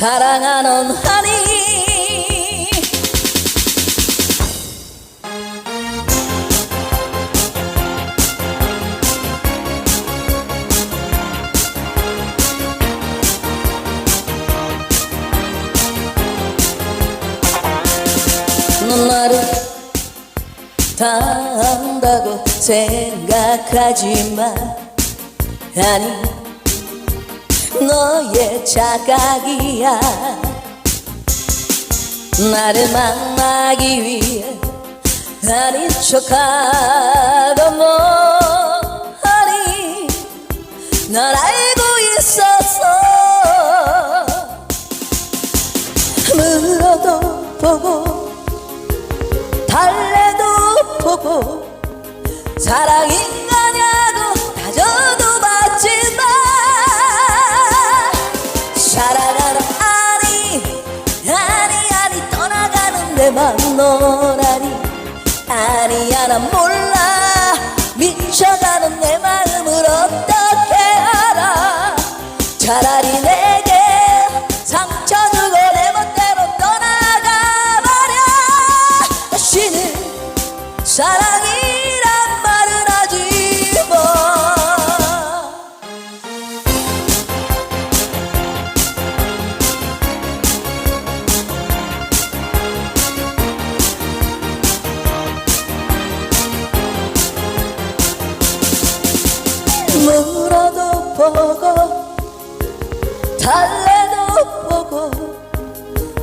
사랑하는 하니 넌 나를 다 안다고 생각하지만 아니 너의 자각이야. 나를 만나기 위해 아닌 척하던 뭐하니? 널 알고 있었어 물어도 보고 달래도 보고 사랑인 아니야 난 몰라. 미쳐가는 내 마음을 어떻 보고 달래도 보고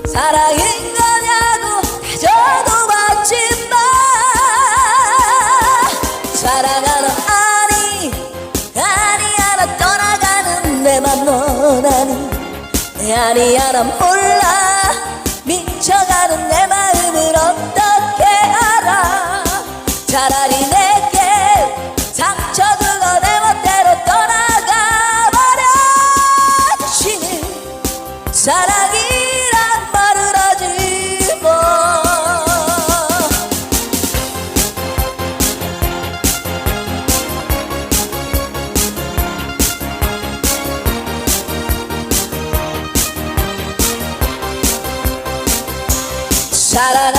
사랑인 거냐고 다져도 받지마 사랑하는 아니 아니야 나 떠나가는 내맘 너라니 아니야 난 몰라 미쳐가는 내마 사